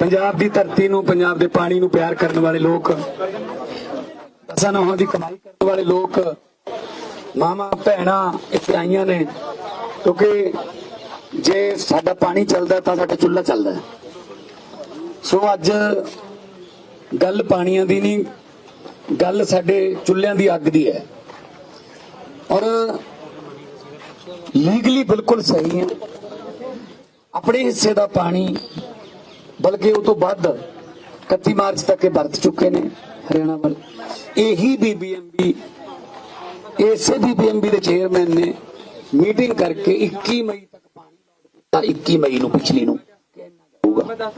ਪੰਜਾਬ ਦੀ ਧਰਤੀ ਨੂੰ, ਪੰਜਾਬ ਦੇ ਪਾਣੀ ਨੂੰ ਪਿਆਰ ਕਰਨ ਵਾਲੇ ਲੋਕ ਦਸਾਂ ਨੌਹਾਂ ਦੀ ਕਮਾਈ ਕਰਨ ਵਾਲੇ ਲੋਕ ਮਾਮਾ ਭੈਣਾਂ ਇੱਥੇ ਆਈਆਂ ਨੇ, ਕਿਉਂਕਿ ਜੇ ਸਾਡਾ ਪਾਣੀ ਚੱਲਦਾ ਤਾਂ ਸਾਡਾ ਚੁੱਲ੍ਹਾ ਚੱਲਦਾ ਸੋ ਅੱਜ ਗੱਲ ਪਾਣੀਆਂ ਦੀ ਨਹੀਂ, ਗੱਲ ਸਾਡੇ ਚੁੱਲ੍ਹਿਆਂ ਦੀ ਅੱਗ ਦੀ ਹੈ। ਔਰ ਲੀਗਲੀ ਬਿਲਕੁਲ ਸਹੀ ਹੈ। ਆਪਣੇ ਹਿੱਸੇ ਦਾ ਪਾਣੀ ਬਲਕਿ ਉਹ ਤੋਂ ਵੱਧ 31 ਮਾਰਚ ਤੱਕ ਇਹ ਵਰਤ ਚੁੱਕੇ ਨੇ ਹਰਿਆਣਾ ਵੱਲ। ਇਹੀ ਬੀਬੀਐਮਬੀ ਇਸੇ ਬੀਬੀਐਮਬੀ ਦੇ ਚੇਅਰਮੈਨ ਨੇ ਮੀਟਿੰਗ ਕਰਕੇ 21 ਮਈ ਤੱਕ ਪਾਣੀ ਲੋਡ 21 ਮਈ ਨੂੰ, ਪਿਛਲੀ ਨੂੰ। ਹੋਊਗਾ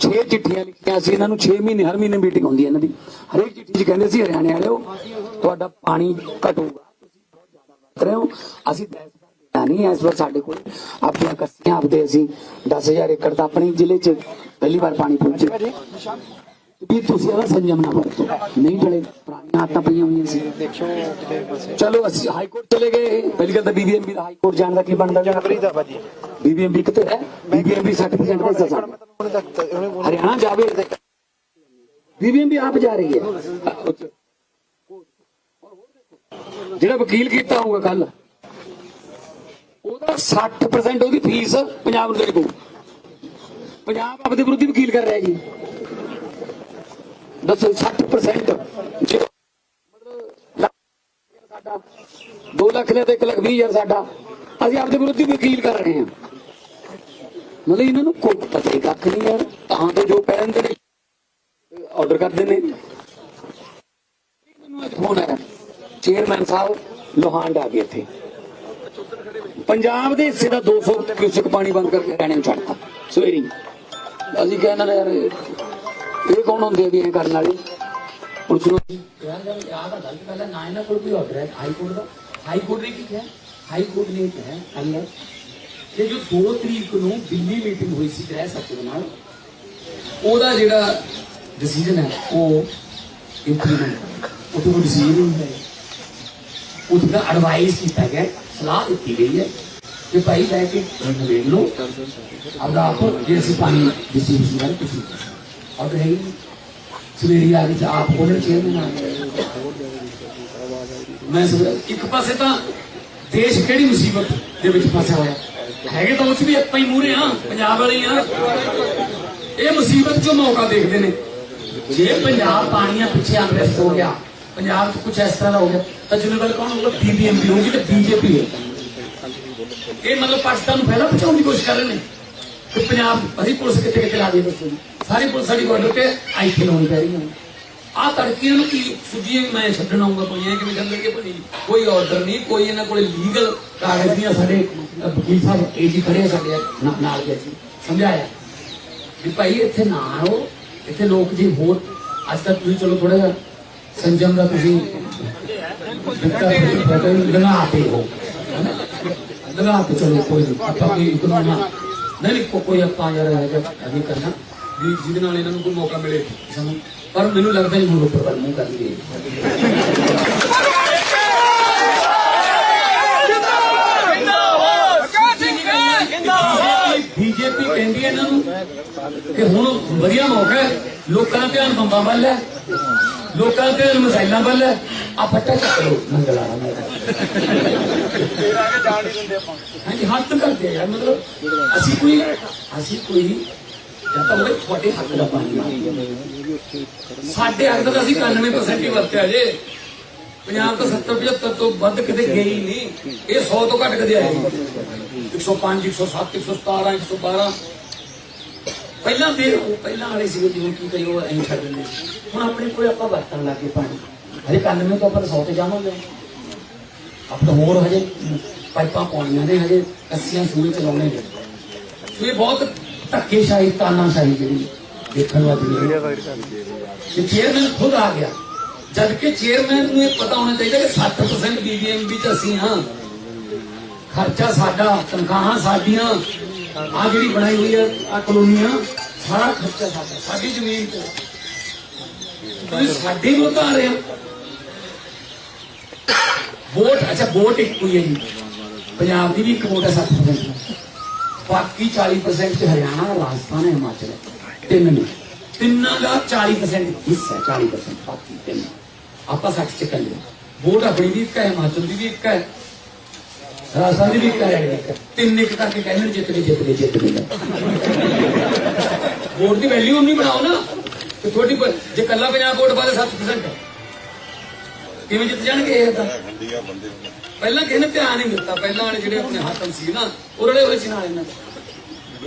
6 ਚਿੱਠੀਆਂ ਲਿਖੀਆਂ ਸੀ ਇਹਨਾਂ ਨੂੰ 6 ਮਹੀਨੇ, ਹਰ ਮਹੀਨੇ ਮੀਟਿੰਗ ਹੁੰਦੀ ਹੈ ਇਹਨਾਂ ਦੀ। ਹਰੇਕ ਚਿੱਠੀ 'ਚ ਕਹਿੰਦੇ ਸੀ, ਹਰਿਆਣੇ ਵਾਲਿਓ, ਤੁਹਾਡਾ ਪਾਣੀ ਘਟੂਗਾ, ਤੁਸੀਂ ਬਹੁਤ ਜ਼ਿਆਦਾ ਵਰਤ ਰਹੇ ਹੋ, ਅਸੀਂ ਦੇਣਾ ਨਹੀਂ ਹੈ ਇਸ ਵਾਰ ਸਾਡੇ ਕੋਲ। ਆਪਣੀਆਂ ਕੱਸੀਆਂ ਆਪਦੇ ਅਸੀਂ 10000 ਏਕੜ ਦਾ ਆਪਣੇ ਜ਼ਿਲ੍ਹੇ 'ਚ ਪਹਿਲੀ ਵਾਰ ਪਾਣੀ ਪਹੁੰਚੇ। ਵੀ ਤੁਸੀਂ ਇਹਦਾ ਸੰਜਮ ਨਾ ਵਰਤੋ। ਨਹੀਂ ਚਲੇ ਪੁਰਾਣੀਆਂ ਆਦਤਾਂ ਪਈਆਂ ਹੋਈਆਂ ਸੀ। ਚਲੋ ਅਸੀਂ ਹਾਈ ਕੋਰਟ ਚਲੇ ਗਏ। ਪਹਿਲੀ ਗੱਲ ਤਾਂ ਬੀਬੀਐਮਬੀ ਦਾ ਹਾਈ ਕੋਰਟ ਜਾਣ ਦਾ ਕੀ ਬਣਦਾ? ਜਨਵਰੀ ਦਾ ਭਾਜੀ। ਬੀਬੀਐਮਬੀ ਕਿੱਥੇ ਹੈ? ਬੀਬੀਐਮਬੀ 60% ਦੇ ਉਹਨੇ ਹਰਿਆਣਾ ਜਾਵੇ ਬੀਬੀਐਮਬੀ ਆਪ ਜਾ ਰਹੀ ਹੈ। ਜਿਹੜਾ ਵਕੀਲ ਕੀਤਾ ਹੋਊਗਾ ਕੱਲ ਉਹਦਾ 60% ਉਹਦੀ ਫੀਸ ਪੰਜਾਬ ਨੂੰ ਦੇਣੀ ਪਊ। ਪੰਜਾਬ ਆਪਦੇ ਵਿਰੁੱਧ ਵਕੀਲ ਕਰ ਰਿਹਾ ਜੀ। ਦੱਸੋ 60% ਜੇ ਮਤਲਬ ਸਾਡਾ 2 ਲੱਖ ਨੇ ਤੇ 1 ਲੱਖ 20 ਹਜ਼ਾਰ ਸਾਡਾ, ਅਸੀਂ ਆਪਦੇ ਵਿਰੁੱਧ ਵਕੀਲ ਕਰ ਰਹੇ ਹਾਂ। ਮਤਲਬ ਇਹਨਾਂ ਨੂੰ ਕੋਈ ਪਤਾ ਹੀ ਕੱਖ ਨਹੀਂ ਯਾਰ ਤਾਂ ਤੇ ਜੋ ਕਹਿੰਦੇ ਨੇ ਆਰਡਰ ਕਰਦੇ ਨੇ। ਮੈਨੂੰ ਅੱਜ ਫੋਨ ਆਇਆ ਚੇਅਰਮੈਨ ਸਾਹਿਬ, ਲੋਹਾਂਡ ਆ ਗਏ ਇੱਥੇ। ਪੰਜਾਬ ਦੇ ਹਿੱਸੇ ਦਾ 200 ਕਿਊਸਕ ਪਾਣੀ ਬੰਦ ਕਰਕੇ ਹਰਿਆਣੇ ਨੂੰ ਛੱਡਤਾ, ਸਵੇਰੀ ਅਸੀਂ ਕਹਿੰਦੇ ਨੇ ਯਾਰ, ਇਹ ਕੌਣ ਹੁੰਦੇ ਆ ਵੀ ਇਹ ਕਰਨ ਵਾਲੇ? ਪੁਲਿਸ ਨੂੰ ਯਾਰ ਜਦ ਯਾਦ ਆ ਗੱਲ ਪਹਿਲਾਂ ਨਾ ਇਹਨਾਂ ਕੋਲ ਕੋਈ ਆਰਡਰ ਹੈ ਹਾਈ ਕੋਰਟ ਦਾ ਹਾਈ ਕੋਰਟ ਨੇ ਕੀ ਕਿਹਾ ਹਾਈ ਕੋਰਟ ਨੇ ਕਿਹਾ ਕੱਲ ਕਿ ਜੋ 2 ਤਰੀਕ ਨੂੰ ਦਿੱਲੀ ਮੀਟਿੰਗ ਹੋਈ ਸੀ ਗ੍ਰਹਿ ਸଚିਵ ਨਾਲ, ਉਹਦਾ ਜਿਹੜਾ ਡਿਸੀਜਨ ਹੈ, ਉਹ ਇੰਪਲੀਮੈਂਟ ਉਹ ਤੋਂ ਡਿਸੀਜਨ ਨਹੀਂ ਹੈ। ਉਹਦਾ ਦਾ ਐਡਵਾਈਸ ਕੀਤਾ ਗਿਆ, ਸਲਾਹ ਦਿੱਤੀ ਗਈ ਹੈ ਕਿ ਭਾਈ ਲੈ ਕੇ ਵੇਖ ਲਓ। ਆਪਦਾ ਆਪ ਜੇ ਅਸੀਂ ਪਾਣੀ ਡਿਸਟ੍ਰੀਬਿਊਸ਼ਨ ਕਰ ਤੁਸੀਂ ਆਰਡਰ ਹੈ ਹੀ ਸਵੇਰੇ ਆ ਕੇ ਆਪ ਉਹਨੇ ਚੇਅਰਮੈਨ ਆ ਮੈਂ ਸਵੇਰੇ ਇੱਕ ਪਾਸੇ ਤਾਂ ਦੇਸ਼ ਕਿਹੜੀ ਮੁਸੀਬਤ ਦੇ ਵਿੱਚ ਫਸਿਆ ਹੋਇਆ ਹੈਗੇ ਤਾਂ ਉੱਚ ਵੀ ਆਪਾਂ ਹੀ ਮੂਰੇ ਆ ਪੰਜਾਬ ਵਾਲੇ ਹੀ ਆ ਇਹ ਮੁਸੀਬਤ ਚੋਂ ਮੌਕਾ ਦੇਖਦੇ ਨੇ। ਜੇ ਪੰਜਾਬ ਪਾਣੀਆਂ ਪਿੱਛੇ ਅਨਰੈਸਟ ਹੋ ਗਿਆ ਪੰਜਾਬ 'ਚ ਕੁਝ ਇਸ ਤਰ੍ਹਾਂ ਦਾ ਹੋ ਗਿਆ। ਤਾਂ ਜ਼ਿੰਮੇਵਾਰ ਕੌਣ ਹੋਊਗਾ ਬੀਬੀਐਮਪੀ ਹੋਊਗੀ ਤੇ ਬੀਜੇਪੀ ਹੈ ਇਹ ਮਤਲਬ ਪਾਕਿਸਤਾਨ ਨੂੰ ਪਹਿਲਾਂ ਬਚਾਉਣ ਦੀ ਕੋਸ਼ਿਸ਼ ਕਰ ਰਹੇ ਨੇ। ਕਿ ਪੰਜਾਬ ਅਸੀਂ ਪੁਲਿਸ ਕਿੱਥੇ ਕਿੱਥੇ ਲਾ ਦੇ ਦੱਸੋ ਜੀ। ਸਾਰੀ ਪੁਲਿਸ ਸਾਡੀ ਬਾਰਡਰ ਤੇ ਆਈਥੇ ਲਾਉਣੀ ਪੈ ਰਹੀ ਹੈ। ਆ ਤੜਕੀਆਂ ਨੂੰ ਕੀ ਸੁਜੀਆਂ ਮੈਂ ਛੱਡਣ ਆਉਂਗਾ ਕੋਈ, ਐ ਕਿਵੇਂ ਚੱਲਣਗੇ ਭਾਜੀ ਕੋਈ ਆਰਡਰ ਨਹੀਂ, ਕੋਈ ਇਹਨਾਂ ਕੋਲੇ ਲੀਗਲ ਕਾਗਜ਼ ਨਹੀਂ ਸਾਡੇ ਵਕੀਲ ਸਾਹਿਬ ਏਜੀ ਖੜੇ ਸਾਡੇ ਨਾਲ ਦੇ ਅਸੀਂ। ਸਮਝਾਇਆ। ਵੀ ਭਾਈ ਇੱਥੇ ਨਾ ਆਓ, ਇੱਥੇ ਲੋਕ ਜੀ ਹੋਰ ਅੱਜ ਤੱਕ ਤੁਸੀਂ ਚਲੋ ਥੋੜਾ ਜਿਹਾ ਸੰਜਮ ਦਾ ਤੁਸੀਂ ਦਿੱਤਾ ਤੇ ਹੋ। ਲਗਾ ਤੇ ਚਲੋ, ਕੋਈ ਨਹੀਂ। ਆਪਾਂ ਕੋਈ ਇਕਨੋਮੀ ਨਹੀਂ ਕੋ- ਕੋਈ ਆਪਾਂ ਯਾਰ ਇਹ ਕਰਨਾ। ਵੀ ਜਿਹਦੇ ਨਾਲ ਇਹਨਾਂ ਨੂੰ ਕੋਈ ਮੌਕਾ ਮਿਲੇ ਸਾਨੂੰ। ਪਰ ਮੈਨੂੰ ਲੱਗਦਾ ਨਹੀਂ ਹੁਣ ਉੱਪਰ ਵੱਲ ਮੂੰਹ ਕਰਨਗੇ ਬੀਜੇਪੀ ਕਹਿੰਦੀ ਇਹਨਾਂ ਨੂੰ ਕਿ ਹੁਣ ਵਧੀਆ ਮੌਕਾ ਹੈ। ਲੋਕਾਂ ਦਾ ਧਿਆਨ ਬੰਬਾਂ ਵੱਲ ਹੈ। ਲੋਕਾਂ ਦਾ ਧਿਆਨ ਮਸਾਇਲਾਂ ਵੱਲ ਆ ਫੱਟਾ ਚੱਕ ਲੋ ਮੰਗਲਾ ਹਾਂਜੀ ਹੱਥ ਕਰਦੇ ਆ ਯਾਰ ਮਤਲਬ ਅਸੀਂ ਕੋਈ ਅਸੀਂ ਕੋਈ ਜਾਂ ਤਾਂ ਉਹਦੇ ਤੁਹਾਡੇ ਹੱਕ ਦਾ ਪਾਣੀ ਮੰਗਦੇ ਸਾਡੇ ਹੱਕ ਦਾ ਤਾਂ ਅਸੀਂ 91% ਹੀ ਵਰਤਿਆ ਜੇ। ਪੰਜਾਬ ਤਾਂ 70 75 ਤੋਂ ਵੱਧ ਗਏ ਹੀ ਨਹੀਂ। ਇਹ 100 ਤੋਂ ਘੱਟ ਕਦੇ ਆਏ ਨਹੀਂ। 105 107 117 112 ਪਹਿਲਾਂ ਦੇ ਉਹ ਪਹਿਲਾਂ ਵਾਲੇ ਸੀਗੇ, ਜਿਵੇਂ ਕੀ ਕਈ ਉਹ ਐਂ ਛੱਡ ਦਿੰਦੇ ਸੀ। ਹੁਣ ਆਪਣੇ ਕੋਲ ਆਪਾਂ ਵਰਤਣ ਲੱਗੇ ਪਾਣੀ ਹਜੇ 91 ਤੋਂ ਆਪਾਂ 100 ਤੇ ਜਾਵਾਂਗੇ। ਆਪਾਂ ਹੋਰ ਹਜੇ ਪਾਈਪਾਂ ਪਾਉਣੀਆਂ ਨੇ, ਹਜੇ ਕੱਸੀਆਂ ਸੂਏ ਚਲਾਉਣੇ ਨੇ। ਸੋ ਇਹ ਬਹੁਤ ਧੱਕੇਸ਼ਾਹੀ, ਤਾਨਾਸ਼ਾਹੀ ਜਿਹੜੀ ਦੇਖਣ ਵਾਲੀ ਹੈ ਚੇਅਰਮੈਨ ਖੁਦ ਆ ਗਿਆ। ਜਦ ਕਿ ਚੇਅਰਮੈਨ ਨੂੰ ਇਹ ਪਤਾ ਹੋਣਾ ਚਾਹੀਦਾ ਕਿ 60% ਬੀਬੀਐਮਬੀ ਚ ਅਸੀਂ ਹਾਂ। ਖਰਚਾ ਸਾਡਾ, ਤਨਖਾਹਾਂ ਸਾਡੀਆਂ ਆ ਜਿਹੜੀ ਬਣਾਈ ਹੋਈ ਹੈ ਆ ਕਲੋਨੀਆਂ, ਸਾਰਾ ਖਰਚਾ ਸਾਡਾ, ਸਾਡੀ ਜ਼ਮੀਨ ਤੇ। ਤੁਸੀਂ ਸਾਡੇ ਕੋਲ ਤਾਂ ਰਹੇ ਹੋ। ਵੋਟ, ਅੱਛਾ, ਵੋਟ ਇੱਕ ਹੋਈ ਹੈ ਜੀ। ਪੰਜਾਬ ਦੀ ਵੀ ਇੱਕ ਵੋਟ ਹੈ 60% ਬਾਕੀ 40% ਚ ਹਰਿਆਣਾ, ਰਾਜਸਥਾਨ ਹੈ ਹਿਮਾਚਲ ਹੈ। ਤਿੰਨ ਨੇ। ਤਿੰਨਾਂ ਦਾ 40% ਹਿੱਸਾ ਹੈ 40% ਬਾਕੀ ਤਿੰਨ। ਆਪਾਂ ਸੱਚ ਚ ਕੱਲੇ ਵੋਟ ਆਪਣੀ ਵੀ ਇੱਕ ਹੈ, ਹਿਮਾਚਲ ਦੀ ਵੀ ਇੱਕ ਹੈ। ਰਾਜਸਥਾਨ ਦੀ ਵੀ ਇੱਕ ਤਿੰਨ ਇੱਕ ਕਰਕੇ ਕਹਿੰਦੇ ਜਿੱਤ ਗਏ ਜਿੱਤ ਗਏ ਜਿੱਤ ਗਏ ਵੋਟ ਦੀ ਵੈਲਿਊ ਨਹੀਂ ਬਣਾਓ ਨਾ ਤੇ ਤੁਹਾਡੀ ਜੇ ਕੱਲਾ ਪੰਜਾਬ ਵੋਟ ਪਾਦੇ 7% ਕਿਵੇਂ ਜਿੱਤ ਜਾਣਗੇ ਇਹ ਤਾਂ? ਪਹਿਲਾਂ ਕਿਸੇ ਨੇ ਧਿਆਨ ਨਹੀਂ ਦਿੱਤਾ। ਪਹਿਲਾਂ ਵਾਲੇ ਜਿਹੜੇ ਆਪਣੇ ਹਾਕਮ ਸੀ ਨਾ, ਉਹ ਰਲੇ ਹੋਏ ਸੀ ਨਾਲ ਇਹਨਾਂ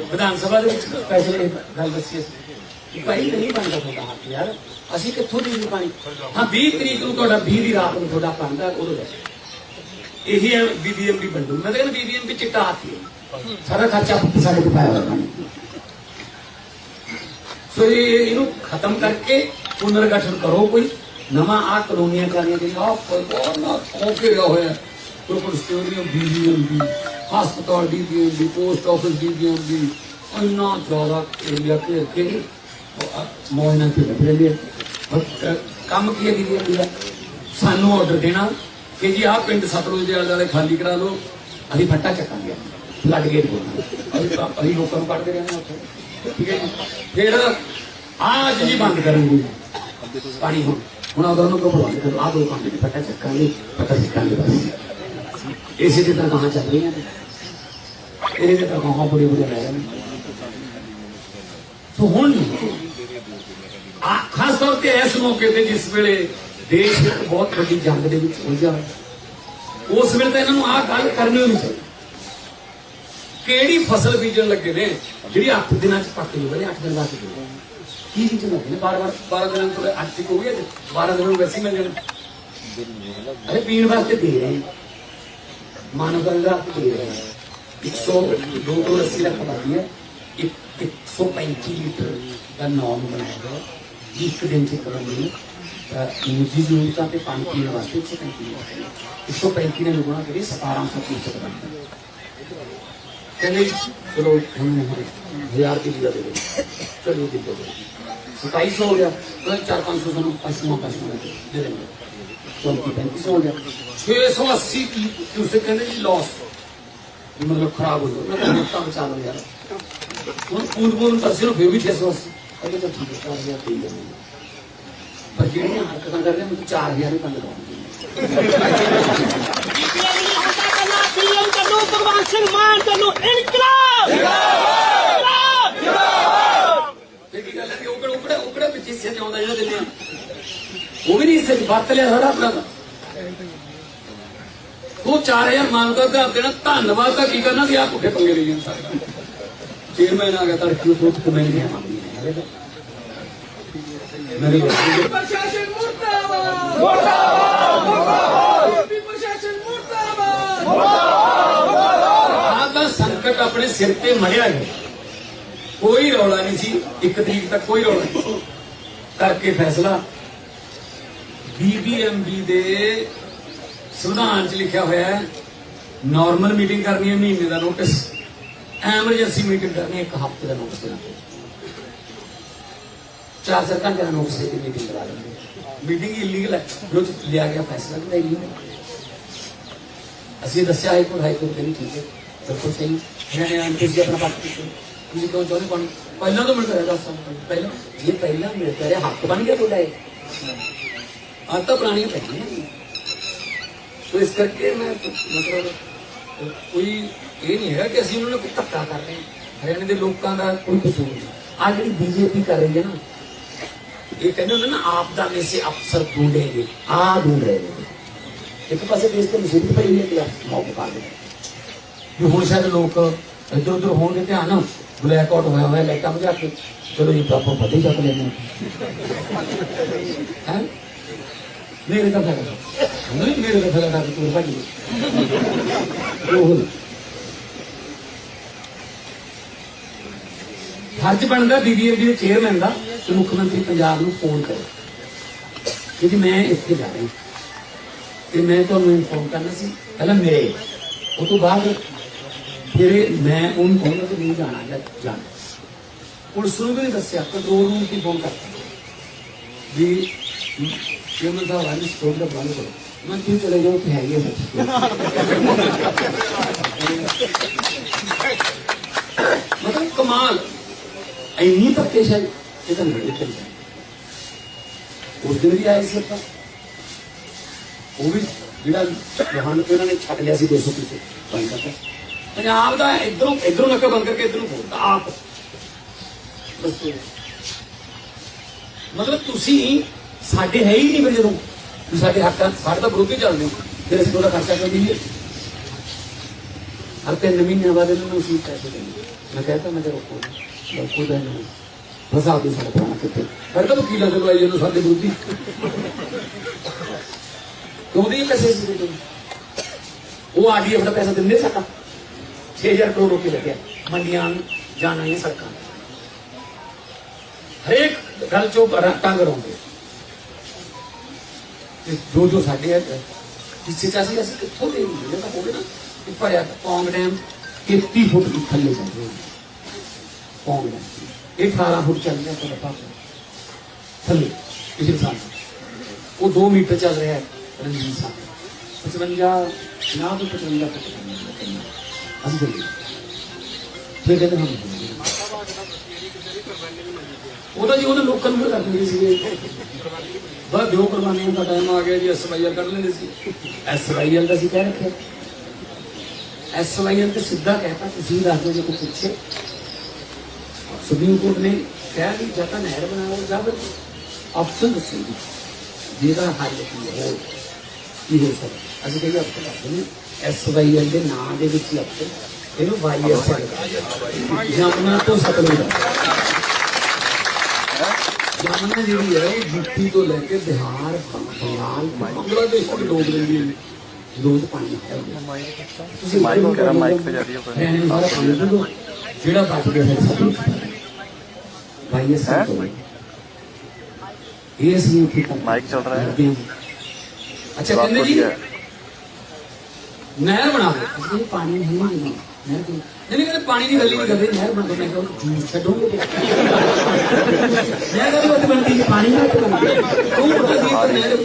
ਵਿਧਾਨ ਸਭਾ ਦੇ ਵਿੱਚ ਸਪੈਸ਼ਲ ਗੱਲ ਦੱਸੀ ਸੀ ਭਾਈ ਨਹੀਂ ਬਣਦਾ ਤੁਹਾਡਾ ਹੱਕ ਯਾਰ। ਅਸੀਂ ਕਿੱਥੋਂ ਦੇ ਪਾਣੀ? ਹਾਂ 20 ਤਰੀਕ ਨੂੰ ਤੁਹਾਡਾ 20 ਦੀ ਰਾਤ ਨੂੰ ਤੁਹਾਡਾ ਬਣਦਾ, ਉਦੋਂ ਲੈ ਇਹੀ ਹੈ ਬੀਬੀਐਮਬੀ ਬੰਦੂ ਮੈਂ ਤਾਂ ਕਹਿੰਦਾ ਬੀਬੀਐਮਬੀ ਚਿੱਟਾ ਹਾਥੀ ਹੈ ਸਾਰਾ ਖਰਚਾ ਸਾਡੇ ਕੋਲ ਪਾਇਆ ਹੋਇਆ। ਸੋ ਇਹ ਇਹਨੂੰ ਖਤਮ ਕਰਕੇ ਪੁਨਰਗਠਨ ਕਰੋ ਕੋਈ। ਨਵਾਂ ਆ ਕਲੋਨੀਆਂ ਕਰਾਣੀਆਂ ਦੇ ਆ ਕੋਈ ਬਹੁਤ ਨਾ ਖੋਕੇ ਰਿਹਾ ਹੋਇਆ। ਕੋਈ ਸਟੋਰੀਅਮ ਬੀਬੀਐਮਬੀ ਹਸਪਤਾਲ B B M B post office B B M B ਇੰਨਾ ਜ਼ਿਆਦਾ ਏਰੀਆ ਕੇ ਕੇ ਮੋਇਨਾ ਤੇ ਲੱਗ ਰਹੀ ਹੈ ਕੰਮ ਕੀ ਹੈ ਬੀਬੀਐਮਬੀ ਸਾਨੂੰ ਆਰਡਰ ਦੇਣਾ। ਕਿ ਜੀ ਆਹ ਪਿੰਡ ਸਤਲੁਜ ਦੇ ਆਲੇ ਦੁਆਲੇ ਖਾਲੀ ਕਰਾ ਲਓ, ਅਸੀਂ ਫੱਟਾ ਚੱਕਾਂਗੇ। ਲੱਗ ਗਏ ਬੋਲਣਾ ਅਸੀਂ ਲੋਕਾਂ ਨੂੰ ਕੱਢਦੇ ਰਹਿੰਦੇ ਉੱਥੇ। ਠੀਕ ਹੈ ਜੀ? ਫਿਰ ਆਜ ਜੀ ਬੰਦ ਕਰਾਂਗੇ ਪਾਣੀ ਹੁਣ ਹੁਣ ਅਗਰ ਉਹਨੂੰ ਪ੍ਰਭਾਵਿਤ ਕਰੋ ਆ ਦੋ ਕੰਮ ਨੇ ਫੱਟਾ ਚੱਕਾਂਗੇ ਫੱਟਾ ਚੱਕਾਂਗੇ ਬਸ। ਇਸੇ ਦੇ ਤਾਂ ਕਹਾਂ ਚੱਲ ਰਹੀਆਂ ਨੇ। ਇਹਦੇ ਤੇ ਤਾਂ ਕਹਾਂ ਬੜੇ ਬੜੇ ਰਹਿ ਰਹੇ ਨੇ। ਸੋ ਹੁਣ ਖਾਸ ਤੌਰ ਤੇ ਇਸ ਮੌਕੇ ਤੇ ਜਿਸ ਵੇਲੇ ਦੇਸ਼ ਇੱਕ ਬਹੁਤ ਵੱਡੀ ਜੰਗ ਦੇ ਵਿੱਚ ਉਲਝਿਆ ਉਸ ਵੇਲੇ ਤਾਂ ਇਹਨਾਂ ਨੂੰ ਆਹ ਗੱਲ ਕਰਨੀ ਹੋਣੀ ਚਾਹੀਦੀ ਕਿਹੜੀ ਫਸਲ ਬੀਜਣ ਲੱਗੇ ਨੇ? ਜਿਹੜੀ 8 ਦਿਨਾਂ ਚ ਪੱਕ ਜੂਗੀ 8 ਦਿਨ ਬਾਅਦ ਜੂਗੀ ਕੀ ਬੀਜਣ ਲੱਗੇ ਨੇ? ਬਾਰ ਬਾਰ 12 ਦਿਨਾਂ ਤੋਂ 8 ਤੱਕ ਹੋ ਗਿਆ 12 ਦਿਨਾਂ ਨੂੰ ਵੈਸੇ ਮਿਲ ਜਾਣ ਅਰੇ ਪੀਣ ਵਾਸਤੇ ਦੇ ਰਹੇ ਮਾਨਵ ਗੰਗਾ ਦੇ ਰਹੇ ਹਾਂ। 100 ਦੋ ਤੋਂ 80 ਲੱਖ ਬਾਕੀ ਹੈ। ਇੱਕ 135 ਲੀਟਰ ਦਾ ਨਾਮ ਬਣਾਇਆ ਗਿਆ। ਇੱਕ ਦਿਨ ਚ ਕਰਨ ਲਈ ਨਿੱਜੀ ਜ਼ਰੂਰਤਾਂ ਤੇ ਪਾਣੀ ਪੀਣ ਵਾਸਤੇ 135 ਲੀਟਰ 135 ਨੇ ਗੁਣਾ ਕਰੀ 1700 ਲੀਟਰ ਬਣਦਾ ਕਹਿੰਦੇ ਜੀ, ਚਲੋ ਹੁਣ ਹਜ਼ਾਰ ਦੀ ਲਿਆ ਦੇ ਦਿਓ। ਚਲੋ ਦੇ ਦੋ 2700 ਹੋ ਗਿਆ। ਉਹ 4-500 ਸਾਨੂੰ ਪਸ਼ੂਆਂ ਪਸ਼ੂਆਂ ਦੇ ਦੇ ਦੇਣਗੇ ਚੌਂਤੀ ਪੈਂਤੀ ਸੌ ਹੋ ਗਿਆ। 680 ਕੀ ਤੁਸੀਂ ਕਹਿੰਦੇ ਜੀ ਲਾਸ ਮਤਲਬ ਖਰਾਬ ਹੋ ਗਿਆ ਮੈਂ ਤਾਂ ਨੁਕਤਾ ਬਚਾ ਲਓ ਯਾਰ। ਹੁਣ ਪੂਰ ਪੂਰ ਤਾਂ ਸਿਰਫ ਫਿਰ ਵੀ 680 ਅਗੇ ਤਾਂ ਠੀਕ ਹੈ 4000 ਦੇ ਦਿੰਦੇ ਪਰ ਜਿਹੜੀਆਂ ਹਰਕਤਾਂ ਕਰਦੇ ਨੇ 4000 ਹੀ ਬੰਦ ਭਗਵਾਨ ਸਿੰਘ ਮਾਨ ਚੱਲੋ ਇਨਕਲਾਬ ਇਹ ਗੱਲ ਹੈ ਕਿ ਉਹ ਕਿਹੜਾ ਉਹ ਕਿਹੜਾ ਵਿੱਚ ਹਿੱਸੇ ਆਉਂਦਾ ਜਿਹੜਾ ਦਿੰਦੇ ਆ। ਉਹ ਵੀ ਨਹੀਂ ਹਿੱਸੇ ਚ ਵਰਤ ਲਿਆ ਸਾਰਾ ਆਪਣਾ ਤਾਂ। ਉਹ 4000 ਦਾ ਆਪ ਦੇਣਾ, ਧੰਨਵਾਦ ਤਾਂ ਕੀ ਕਰਨਾ ਸੀ ਆ ਪੁੱਠੇ ਪੰਗੇ ਲਈ ਜਾਂਦਾ। ਸਾਰੇ ਚੇਅਰਮੈਨ ਆ ਗਿਆ ਤੜਕੀ ਨੂੰ ਸੋਚ ਕਮੈਂਟ ਨਹੀਂ ਆਉਂਦੀ ਪ੍ਰਸ਼ਾਸਨ ਮੁਰਦਾਬਾਦ। ਮੁਰਦਾਬਾਦ ਪ੍ਰਸ਼ਾਸਨ ਮੁਰਦਾਬਾਦ। ਆਹ ਤਾਂ ਸੰਕਟ ਆਪਣੇ ਸਿਰ ਤੇ ਮੜਿਆ ਗਿਆ ਕੋਈ ਰੌਲਾ ਨਹੀਂ ਸੀ। ਇੱਕ ਤਰੀਕ ਤੱਕ ਕੋਈ ਰੌਲਾ ਨਹੀਂ। ਕਰਕੇ ਫੈਸਲਾ। ਬੀਬੀਐਮਬੀ ਦੇ ਸੰਵਿਧਾਨ 'ਚ ਲਿਖਿਆ ਹੋਇਆ ਹੈ ਨਾਰਮਲ ਮੀਟਿੰਗ ਕਰਨੀ ਹੈ ਮਹੀਨੇ ਦਾ ਨੋਟਿਸ ਐਮਰਜੈਂਸੀ ਮੀਟਿੰਗ ਕਰਨੀ ਹੈ ਇੱਕ ਹਫ਼ਤੇ ਦਾ ਨੋਟਿਸ ਦੇਣਾ। ਚਾਰ ਚਾਰ ਘੰਟੇ ਦਾ ਨੋਟਿਸ ਦੇ ਕੇ ਮੀਟਿੰਗ ਕਰਾ ਲੈਂਦੇ ਮੀਟਿੰਗ ਇਲੀਗਲ ਹੈ ਜੋ ਲਿਆ ਗਿਆ ਫੈਸਲਾ ਵੀ ਇਲੀਗਲ ਹੈ ਅਸੀਂ ਦੱਸਿਆ ਹਾਈ ਕੋਰਟ ਹਾਈ ਕੋਰਟ ਕਹਿੰਦੀ ਠੀਕ ਹੈ ਬਿਲਕੁਲ ਸਹੀ ਮੈਂ ਆਂ ਤੁਸੀਂ ਆਪਣਾ ਪੱਖ ਕੀਤਾ ਤੁਸੀਂ ਕਿਉਂ ਚਾਹੁੰਦੇ ਪਾਣੀ ਪਹਿਲਾਂ ਤੋਂ ਮਿਲਦਾ ਰਿਹਾ ਦੱਸ ਸਾਲ ਪਹਿਲਾਂ ਜੇ ਪਹਿਲਾਂ ਮਿਲਦਾ ਰਿਹਾ ਹੱਕ ਬਣ ਗਿਆ ਤੁਹਾਡਾ ਇਹ ਅੱਜ ਤਾਂ ਪੁਰਾਣੀਆਂ ਪੈਣੀਆਂ ਨੇ। ਸੋ ਇਸ ਕਰਕੇ ਮੈਂ ਮਤਲਬ ਕੋਈ ਇਹ ਨਹੀਂ ਹੈਗਾ ਕਿ ਅਸੀਂ ਉਹਨਾਂ ਨੂੰ ਕੋਈ ਧੱਕਾ ਕਰ ਰਹੇ ਹਾਂ ਹਰਿਆਣੇ ਦੇ ਲੋਕਾਂ ਦਾ ਕੋਈ ਕਸੂਰ ਨਹੀਂ ਆ ਜਿਹੜੀ ਬੀਜੇਪੀ ਕਰ ਰਹੀ ਹੈ ਨਾ ਇਹ ਕਹਿੰਦੇ ਹੁੰਦੇ ਨਾ ਆਪ ਦਾ में से अफसर ढूंढेंगे आ ढूंढ रहे हैं ਇੱਕ ਪਾਸੇ ਦੇਸ਼ ਤੇ ਮੁਸੀਬਤ ਪਈ ਹੈ ਪਿਆ ਮੌਕਾ ਕਰ ਦੇ ਵੀ ਹੁਣ ਸ਼ਾਇਦ ਲੋਕ ਇੱਧਰ ਉੱਧਰ ਹੋਣਗੇ ਧਿਆਨ ਬਲੈਕ ਆਊਟ ਹੋਇਆ ਹੋਇਆ ਲਾਈਟਾਂ ਬੁਝਾ ਕੇ ਚਲੋ ਜੀ ਆਪਾਂ ਫਤਿਹ ਚੱਕ ਲੈਂਦੇ ਹਾਂ ਹੈ ਮੇਰੇ ਤਾਂ ਫਾਇਦਾ ਨਹੀਂ ਮੇਰੇ ਤਾਂ ਫਾਇਦਾ ਕਰ ਤੂੰ ਭਾਜੀ ਉਹ ਫਰਜ਼ ਬਣਦਾ ਬੀਬੀਐਮਬੀ ਦੇ ਚੇਅਰਮੈਨ ਦਾ ਤੇ ਮੁੱਖ ਮੰਤਰੀ ਪੰਜਾਬ ਨੂੰ ਫੋਨ ਕਰੇ। ਕਿ ਜੀ ਮੈਂ ਇੱਥੇ ਜਾ ਰਹੀ। ਤੇ ਮੈਂ ਤੁਹਾਨੂੰ ਇਨਫੋਰਮ ਕਰਨਾ ਸੀ, ਪਹਿਲਾਂ ਮੇਰੇ। ਉਹ ਤੋਂ ਬਾਅਦ ਫਿਰ ਮੈਂ ਉਹਨੂੰ ਕਹਿੰਦਾ ਕਿ ਨਹੀਂ ਜਾਣਾ ਜਾਂ ਜਾਣਾ। ਪੁਲਿਸ ਨੂੰ ਵੀ ਨਹੀਂ ਦੱਸਿਆ ਕੰਟਰੋਲ ਰੂਮ ਕੀ ਫੋਨ ਕਰਤਾ। ਵੀ ਚੇਅਰਮੈਨ ਸਾਹਿਬ ਆਲੀ ਸਟੋਰ ਦਾ ਬੰਦ ਕਰੋ। ਮੈਂ ਕਿਉਂ ਚਲੇ ਜਾਓ ਕਿ ਹੈਗੇ ਮਤਲਬ ਕਮਾਲ। ਇੰਨੀ ਧੱਕੇਸ਼ਾਹੀ ਇਹ ਤਾਂ ਨਹੀਂ ਚੱਲੀ ਉਸ ਦਿਨ ਵੀ ਆਏ ਸੀ ਆਪਾਂ ਉਹ ਵੀ ਜਿਹੜਾ ਜਹਾਨ ਤੇ ਉਹਨਾਂ ਨੇ ਛੱਡ ਲਿਆ ਸੀ 200 ਪਿੱਛੇ ਬੰਦ ਕਰਤਾ ਪੰਜਾਬ ਦਾ ਇਧਰੋਂ ਇਧਰੋਂ ਨੱਕਾ ਬੰਦ ਕਰਕੇ ਇਧਰੋਂ ਬੋਲਦਾ ਆਪ ਦੱਸੋ ਮਤਲਬ ਤੁਸੀਂ ਸਾਡੇ ਹੈ ਹੀ ਨਹੀਂ ਫਿਰ ਜਦੋਂ ਸਾਡੇ ਹੱਕਾਂ ਸਾਡੇ ਤਾਂ ਵਿਰੋਧੀ ਚੱਲਦੇ ਹੋ ਫਿਰ ਅਸੀਂ ਉਹਦਾ ਖਰਚਾ ਕਿਉਂ ਦਈਏ ਹਰ ਤਿੰਨ ਮਹੀਨਿਆਂ ਬਾਅਦ ਇਹਨਾਂ ਨੂੰ ਅਸੀਂ ਪੈਸੇ ਦੇਂਗੇ ਮੈਂ ਕਹਿੰਦਾ ਮੈਂ ਤੇ ਰੋਕੋ ਰੋਕੋ ਦਾ ਨਹੀਂ ਫਸਾ ਦੇ ਸਾਡਾ ਪੁਰਾਣਾ ਕਿਤੇ ਫਿਰ ਤਾਂ ਵਕੀਲਾਂ ਦੇ ਲਵਾਈ ਇਹਨੂੰ ਸਾਡੇ ਵਿਰੋਧੀ ਉਹਦੇ ਪੈਸੇ ਸੀ ਦੇ ਉਹ ਆਰਡੀਐਫ ਦਾ ਪੈਸਾ ਦਿੰਦੇ ਸਾਡਾ 6000 ਕਰੋੜ ਰੁਪਏ ਲੱਗਿਆ ਮੰਡੀਆਂ ਨੂੰ ਜਾਣਾ ਇਹ ਸੜਕਾਂ ਹਰੇਕ ਗੱਲ ਚੋਂ ਟੰਗ ਰੋਂਦੇ ਤੇ ਜੋ ਜੋ ਸਾਡੇ ਹੈ ਜਿਸੇ ਚਾਸੀ ਅਸੀਂ ਕਿੱਥੋਂ ਦੇ ਨਹੀਂ ਤਾਂ ਹੋਵੇ ਨਾ ਕਿ ਭਰਿਆ ਪੌਂਗ ਡੈਮ 31 ਫੁੱਟ ਦੀ ਥੱਲੇ ਜਾਂਦੇ ਪੌਂਗ ਡੈਮ ਇਹ 18 ਫੁੱਟ ਚੱਲ ਰਿਹਾ ਤੁਹਾਡਾ ਪਾਪਾ ਥੱਲੇ ਪਿਛਲੇ ਸਾਲ ਉਹ 2 ਮੀਟਰ ਚੱਲ ਰਿਹਾ ਹੈ ਰਣਜੀਤ ਸਾਹਿਬ 55 ਨਾ ਤੋਂ 55 ਫੁੱਟ ਅਸੀਂ ਚੱਲੇ ਫਿਰ ਕਹਿੰਦੇ ਹਾਂ ਉਹਦਾ ਜੀ ਉਹਦੇ ਲੋਕਾਂ ਨੂੰ ਕਰ ਦਿੰਦੇ ਸੀਗੇ ਬਸ ਦਿਓ ਕੁਰਬਾਨੀਆਂ ਦਾ ਟਾਈਮ ਆ ਗਿਆ ਜੀ ਐਸਵਾਈਆਰ ਕੱਢ ਲੈਂਦੇ ਸੀ ਐਸਵਾਈਆਰ ਦਾ ਸੀ ਕਹਿ ਰੱਖਿਆ ਐਸਵਾਈਆਰ ਤੇ ਸਿੱਧਾ ਕਹਿਤਾ ਤੁਸੀਂ ਦੱਸ ਦਿਓ ਜੇ ਕੋਈ ਪੁੱਛੇ ਸੁਪਰੀਮ ਕੋਰਟ ਨੇ ਕਿਹਾ ਕਿ ਜਾਂ ਤਾਂ ਨਹਿਰ ਬਣਾਓ ਜਾਂ ਫਿਰ ਆਪਸ਼ਨ ਦੱਸੋ ਜੀ ਜਿਹਦਾ ਹੱਲ ਕੀ ਹੈ। ਕੀ ਹੋ ਸਕਦਾ? ਅਸੀਂ ਕਹੀਏ ਆਪਸ਼ਨ ਦੱਸ ਦਿੰਦੇ ਐਸਵਾਈਆਰ ਦੇ ਨਾਂ ਦੇ ਵਿੱਚ ਹੀ ਆਪਸ਼ਨ ਇਹਨੂੰ ਵਾਈਐਸ ਜਮਨਾ ਤੋਂ ਸਤਲੁਜ ਜਮਨਾ ਜਿਹੜੀ ਹੈ ਉਹ ਯੂਪੀ ਤੋਂ ਲੈ ਕੇ ਬਿਹਾਰ ਬੰਗਾਲ ਬੰਗਲਾਦੇਸ਼ ਤੱਕ ਡੋਬ ਲੈਂਦੀ ਹੈ ਲੋਕ ਪਾਣੀ ਹੈ। ਤੁਸੀਂ ਮਾਈਕ ਕਰਾ ਮਾਈਕ ਤੇ ਜਾ ਰਹੀ ਹੈ ਜਿਹੜਾ ਬਚ ਗਿਆ ਹੈ ਸਭ ਤੋਂ ਅਸੀਂ ਉੱਥੇ ਤੱਕ ਮਾਈਕ ਚੱਲ ਰਿਹਾ ਹੈ। ਕਰਦੇ ਹਾਂ। ਅੱਛਾ ਕਹਿੰਦੇ ਜੀ ਨਹਿਰ ਬਣਾ ਦੇ ਅਸੀਂ ਕਹਿੰਦੇ ਪਾਣੀ ਨਹੀਂ ਹੈ ਨਹੀਂ ਨਹਿਰ ਕਿਉਂ? ਨਹੀਂ ਕਹਿੰਦੇ ਪਾਣੀ ਦੀ ਗੱਲ ਹੀ ਨਹੀਂ ਕਰਦੇ। ਨਹਿਰ ਬਣਾ ਦੋ ਮੈਂ ਕਿਹਾ ਜੂਸ ਛੱਡੋਗੇ ਤੇ। ਨਹਿਰ ਕਦੇ ਉੱਥੇ ਬਣਦੀ ਹੈ ਪਾਣੀ ਨਾਲ ਬਣਦੀ ਤੂੰ ਬਣਾ ਦੀ ਪਰ ਨਹਿਰ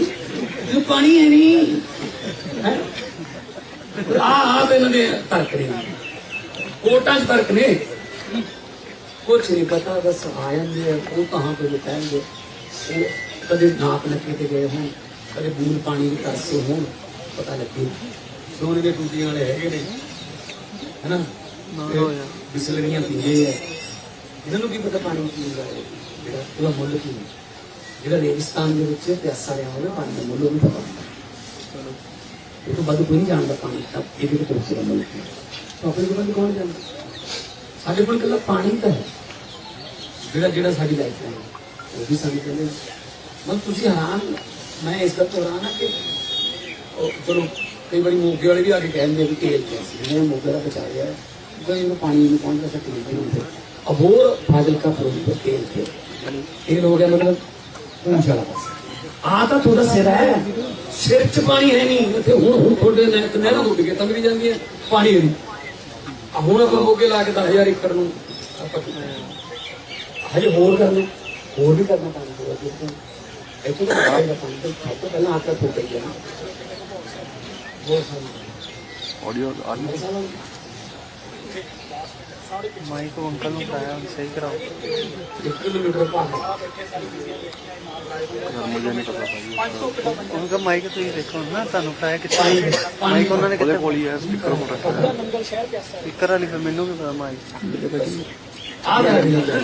ਇਹ ਪਾਣੀ ਹੈ ਨਹੀਂ? ਆ ਆ ਤੇ ਦੇ ਤਰਕ ਨੇ। ਕੋਟਾਂ 'ਚ ਤਰਕ ਨੇ। ਪਤਾ ਬਸ ਆ ਜਾਂਦੇ ਆ ਉਹ ਕਹਾਂ ਤੇ ਲਿਖਾਂਗੇ ਉਹ ਕਦੇ ਨਾਪ ਲੱਗੇ ਤੇ ਗਏ ਹੋਣ ਕਦੇ ਬੂੰਦ ਪਾਣੀ ਦੇ ਤਰਸੇ ਹੋਣ ਪਤਾ ਲੱਗੇ। ਸੋਨੇ ਦੇ ਟੂਟੀਆਂ ਵਾਲੇ ਹੈਗੇ ਨੇ ਹੈਨਾ? ਬਿਸਲਰੀਆਂ ਪੀਂਦੇ ਆ। ਇਹਨਾਂ ਨੂੰ ਕੀ ਪਤਾ ਪਾਣੀ ਕੀ ਹੁੰਦਾ ਹੈ ਜਿਹੜਾ ਉਹਦਾ ਮੁੱਲ ਕੀ ਹੈ? ਜਿਹੜਾ ਰੇਗਿਸਤਾਨ ਦੇ ਵਿੱਚ ਪਿਆਸਾ ਰਿਹਾ ਹੋਵੇ ਪਾਣੀ ਦਾ ਮੁੱਲ ਉਹਨੂੰ ਪਤਾ। ਹੁੰਦਾ ਇਹ ਤੋਂ ਵੱਧ ਕੋਈ ਨਹੀਂ ਜਾਣਦਾ ਪਾਣੀ ਦਾ ਇਹਦੇ ਵਿੱਚ ਰੁਚੀ ਦਾ ਮੁੱਲ ਕੀ ਹੈ ਤਾਂ ਆਪਣੇ ਕੋਲ ਕੌਣ ਜਾਣਦਾ? ਸਾਡੇ ਕੋਲ ਇਕੱਲਾ ਪਾਣੀ ਤਾਂ ਹੈ। ਜਿਹੜਾ ਜਿਹੜਾ ਸਾਡੀ ਲਾਈਫ ਹੈ, ਉਹ ਵੀ ਸਾਨੂੰ ਕਹਿੰਦੇ ਮਨ ਤੁਸੀਂ ਹੈਰਾਨ ਮੈਂ ਇਸ ਗੱਲ ਤੋਂ ਹੈਰਾਨ ਹਾਂ ਕਿ ਚਲੋ, ਕਈ ਵਾਰੀ ਮੋਗੇ ਵਾਲੇ ਵੀ ਆ ਕੇ ਕਹਿੰਦੇ ਵੀ ਤੇਲ ਪਿਆ ਮੈਂ ਮੋਗੇ ਦਾ ਬਚਾ ਲਿਆ। ਕੋਈ ਇਹਨੂੰ ਪਾਣੀ ਨੂੰ ਪਹੁੰਚ ਸਕਦਾ ਤੇਲ ਨਹੀਂ ਹੁੰਦੇ ਅਬੋਰ ਫਾਜ਼ਿਲ ਕਾ ਫਰੋਜ਼ ਤੇਲ ਤੇ। ਇਹ ਹੋ ਗਿਆ ਮਤਲਬ ਪੂੰਛ ਵਾਲਾ ਪਾਸੇ। ਆ ਤਾਂ ਤੁਹਾਡਾ ਸਿਰ ਹੈ। ਸਿਰ 'ਚ ਪਾਣੀ ਹੈ ਨਹੀਂ। ਇੱਥੇ ਹੁਣ ਹੁਣ ਤੁਹਾਡੇ ਨਹਿਰ ਨਹਿਰਾਂ ਉੱਡ ਕੇ ਤੰਗੜੀ ਜਾਂਦੀ ਹੈ ਪਾਣੀ ਨਹੀਂ। ਹੁਣ ਆਪਾਂ ਮੋਗੇ ਲਾ ਕੇ 10000 ਏਕੜ ਨੂੰ ਆਪਾਂ ਹਜੇ ਹੋਰ ਕਰਨਾ ਹੋਰ ਵੀ ਕਰਨਾ ਪਾਣੀ ਪੂਰਾ ਜਿੱਥੇ ਇੱਥੇ ਤਾਂ ਪਾਣੀ ਦਾ ਪਾਣੀ ਤਾਂ ਸਭ ਤੋਂ ਪਹਿਲਾਂ ਆਕਰ ਤੋਂ ਪਈ ਜਾਣਾ ਬਹੁਤ ਸਾਰੀ ਆਡੀਓ ਆਡੀਓ ਮਸਾਲਾ ਮਾਈਕ को अंकल ਨੂੰ ਕਰਾਇਆ सही कराओ ਇੱਕ ਕਿਲੋਮੀਟਰ ਭਾਗ यार मुझे नहीं पता भाई उनका माइक तो ये देखो ना ਤੁਹਾਨੂੰ ਕਰਾਇਆ ਪਾਣੀ ਕਿੱਥੇ ਪਾਣੀ ਮਾਈਕ ਉਹਨਾਂ ਨੇ ਉਹਦੇ ਕਿੱਥੇ ਕੋਲ ਹੀ ਹੈ ਸਪੀਕਰ ਕੋਲ ਰੱਖਿਆ ਹੈ ਸਪੀਕਰ ਵਾਲੀ ਫਿਰ ਮੈਨੂੰ ਵੀ ਪਤਾ ਮਾਈਕ ਆ ਰਿਹਾ ਜੀ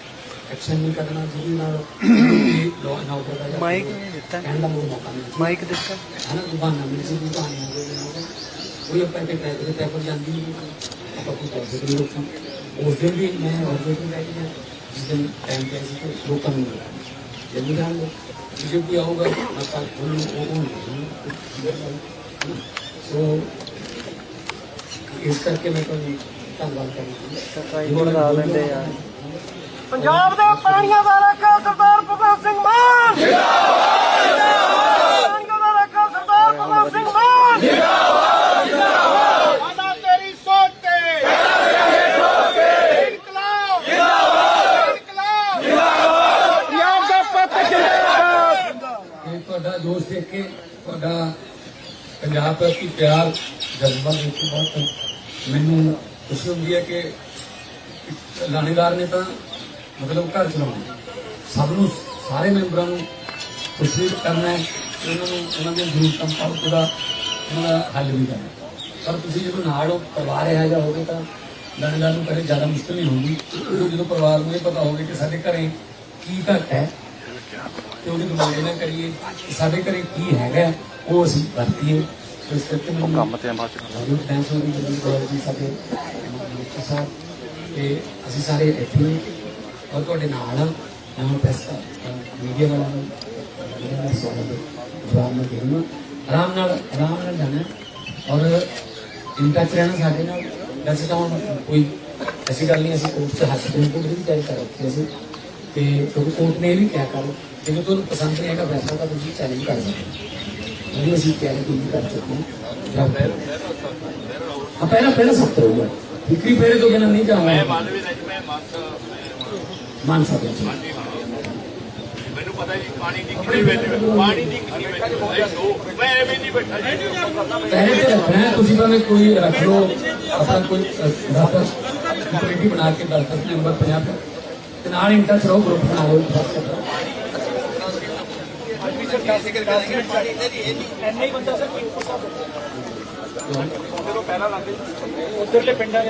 ਐਕਸ਼ਨ ਨਹੀਂ ਕਰਨਾ ਜਿਹਦੇ ਨਾਲ ਲਾਅ ਐਂਡ ਆਰਡਰ ਦਾ ਜਾਂ ਮਾਈਕ ਨਹੀਂ ਦਿੱਤਾ। ਕਹਿਣ ਦਾ ਮੌਕਾ ਮਿਲੇ ਮਾਈਕ ਦਿੱਤਾ। ਹੈ ਨਾ ਦੁਕਾਨਾਂ ਮਿਲ ਸੀ ਦੁਕਾਨਾਂ ਹੋ ਗਏ ਕੋਈ ਆਪਾਂ ਇੱਥੇ ਟ੍ਰੈਫਿਕ ਦੇ ਪੈਪਰ ਜਾਂਦੀ ਨਹੀਂ। ਆਪਾਂ ਕੋਈ ਟ੍ਰੈਫਿਕ ਨਹੀਂ ਰੋਕਾਂ ਉਸ ਦਿਨ ਵੀ ਮੈਂ ਆਰਡਰ ਲੈ ਕੇ ਗਿਆ ਜਿਸ ਦਿਨ ਟਾਈਮ ਤੇ ਸੀ ਤੇ ਲੋਕਾਂ ਨੂੰ ਜਲਦੀ ਜਾਣ ਲੋ ਜੇ ਕੋਈ ਆਊਗਾ ਆਪਾਂ ਉਹਨੂੰ ਉਹ ਉਹ ਸੋ ਇਸ ਕਰਕੇ ਮੈਂ ਤੁਹਾਨੂੰ ਧੰਨਵਾਦ ਕਰਨਾ ਟ੍ਰਾਈਪੋਡ ਲਾ ਲੈਂਦੇ ਯਾਰ ਪੰਜਾਬ ਦੇ ਪਾਣੀਆਂ ਦਾ ਰਾਖਾ ਸਰਦਾਰ ਭਗਵੰਤ ਸਿੰਘ ਮਾਨ। ਜਿੰਦਾਬਾਦ। ਪਾਣੀਆਂ ਦਾ ਰਾਖਾ ਸਰਦਾਰ ਭਗਵੰਤ ਸਿੰਘ ਮਾਨ। ਜਿੰਦਾਬਾਦ ਸਾਡਾ ਤੇਰੀ ਸੋਚ ਤੇ। ਇਨਕਲਾਬ। ਜਿੰਦਾਬਾਦ। ਇਨਕਲਾਬ। ਜਿੰਦਾਬਾਦ। ਪੰਜਾਬ ਦਾ ਪੁੱਤ ਜਿੰਦਾਬਾਦ। ਤੁਹਾਡਾ ਜੋਸ਼ ਦੇਖ ਕੇ ਤੁਹਾਡਾ ਪੰਜਾਬ ਪ੍ਰਤੀ ਪਿਆਰ ਜਜ਼ਬਾ ਦੇਖ ਕੇ ਬਹੁਤ ਮੈਨੂੰ ਖੁਸ਼ੀ ਹੁੰਦੀ ਹੈ ਕਿ ਲਾਣੇਦਾਰ ਨੇ ਤਾਂ ਮਤਲਬ ਘਰ ਚਲਾਉਣਾ ਸਭ ਨੂੰ ਸਾਰੇ ਮੈਂਬਰਾਂ ਨੂੰ ਖੁਸ਼ੀ ਕਰਨਾ ਹੈ ਉਹਨਾਂ ਨੂੰ ਉਹਨਾਂ ਦੇ ਜ਼ਰੂਰਤਾਂ ਪਾਉ ਪੂਰਾ ਉਹਨਾਂ ਦਾ ਹੱਲ ਵੀ ਕਰਨਾ ਪਰ ਤੁਸੀਂ ਜਦੋਂ ਨਾਲ ਹੋ ਪਰਿਵਾਰ ਇਹੋ ਜਿਹਾ ਹੋਵੇ ਤਾਂ ਲਾਣੇਦਾਰ ਨੂੰ ਕਦੇ ਜ਼ਿਆਦਾ ਮੁਸ਼ਕਲ ਨਹੀਂ ਹੁੰਦੀ। ਕਿਉਂਕਿ ਜਦੋਂ ਪਰਿਵਾਰ ਨੂੰ ਇਹ ਪਤਾ ਹੋਵੇ ਕਿ ਸਾਡੇ ਘਰੇ ਕੀ ਘਟ ਹੈ ਤੇ ਉਹਦੀ ਦਿਮਾਗ ਨਾ ਕਰੀਏ ਕਿ ਸਾਡੇ ਘਰੇ ਕੀ ਹੈਗਾ ਉਹ ਅਸੀਂ ਵਰਤੀਏ। ਇਸ ਕਰਕੇ ਮੈਨੂੰ ਕੰਮ ਤੇ ਬਾਅਦ ਚ ਦੀ ਜਿਹੜੀ ਬਹੁਤ ਜੀ ਸਾਡੇ ਮੁਖੀ ਸਾਹਿਬ ਤੇ ਅਸੀਂ ਸਾਰੇ ਇੱਥੇ ਹੀ ਔਰ ਤੁਹਾਡੇ ਨਾਲ ਹਾਂ ਮੈਂ ਪ੍ਰੈਸ ਮੀਡੀਆ ਵਾਲਾ ਨੂੰ ਮੇਰਾ ਸਵਾਗਤ ਜਵਾਬ ਮੈਂ ਦੇਣਾ ਆਰਾਮ ਨਾਲ ਆਰਾਮ ਨਾਲ ਜਾਣਾ ਔਰ ਇਨ ਟੱਚ ਰਹਿਣਾ ਸਾਡੇ ਨਾਲ ਵੈਸੇ ਤਾਂ ਹੁਣ ਕੋਈ ਐਸੀ ਗੱਲ ਨਹੀਂ ਅਸੀਂ ਕੋਰਟ 'ਚ ਹੱਥ ਦੇ ਕੋਲ ਵੀ ਜਾਰੀ ਕਰ ਰੱਖੀ ਅਸੀਂ ਤੇ ਕਿਉਂਕਿ ਕੋਰਟ ਨੇ ਇਹ ਵੀ ਕਿਹਾ ਕਰ ਜੇ ਤੁਹਾਨੂੰ ਪਸੰਦ ਨਹੀਂ ਹੈਗਾ ਫੈਸਲਾ ਤਾਂ ਤੁਸੀਂ ਚੈਲੰਜ ਕਰ ਸਕਦੇ ਹੋ ਜਿਹੜੀ ਅਸੀਂ ਚੈਲੰਜ ਵੀ ਕਰ ਚੁੱਕੇ ਹਾਂ ਹਾਂ ਪਹਿਲਾਂ ਪਹਿਲਾਂ ਸਭ ਤੋਂ ਹੋਊਗਾ ਇਕਰੀ ਪਹਿਲੇ ਤੋਂ ਬਿਨਾਂ ਨਹੀਂ ਜਾਵਾਂਗਾ ਮੈਂ ਮਾਨਵੀ ਨਹੀਂ ਮੈਂ ਮਾਨ ਸਕਦਾ ਮੈਨੂੰ ਪਤਾ ਜੀ ਪਾਣੀ ਦੀ ਕਿੰਨੀ ਵੈਲਿਊ ਹੈ। ਪਾਣੀ ਦੀ ਕਿੰਨੀ ਵੈਲਿਊ ਮੈਂ ਐਵੇਂ ਨਹੀਂ ਬੈਠਾ ਜੀ। ਪਹਿਲੇ ਤੇ ਰੱਖਣਾ ਹੈ, ਤੁਸੀਂ ਭਾਵੇਂ ਕੋਈ ਰੱਖ ਲਓ ਆਪਣਾ ਕੋਈ ਦਫ਼ਤਰ ਕਮੇਟੀ ਬਣਾ ਕੇ ਦਫ਼ਤਰ ਨੰਬਰ 50 ਤੇ ਨਾਲ ਇੰਟਰ ਰਹੋ ਗਰੁੱਪ ਬਣਾ ਦਾ।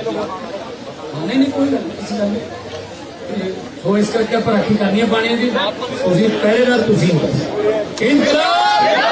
ਨਹੀਂ ਨਹੀਂ ਕੋਈ ਗੱਲ ਨਹੀਂ ਕਿਸੇ ਗੱਲ ਨਹੀਂ। ਸੋ ਇਸ ਕਰਕੇ ਆਪਾਂ ਰਾਖੀ ਕਰਨੀ ਹੈ ਪਾਣੀ ਦੀ। ਤੁਸੀਂ ਪਹਿਰੇਦਾਰ ਤੁਸੀਂ ਹੋ। ਇਨਕਲਾਬ!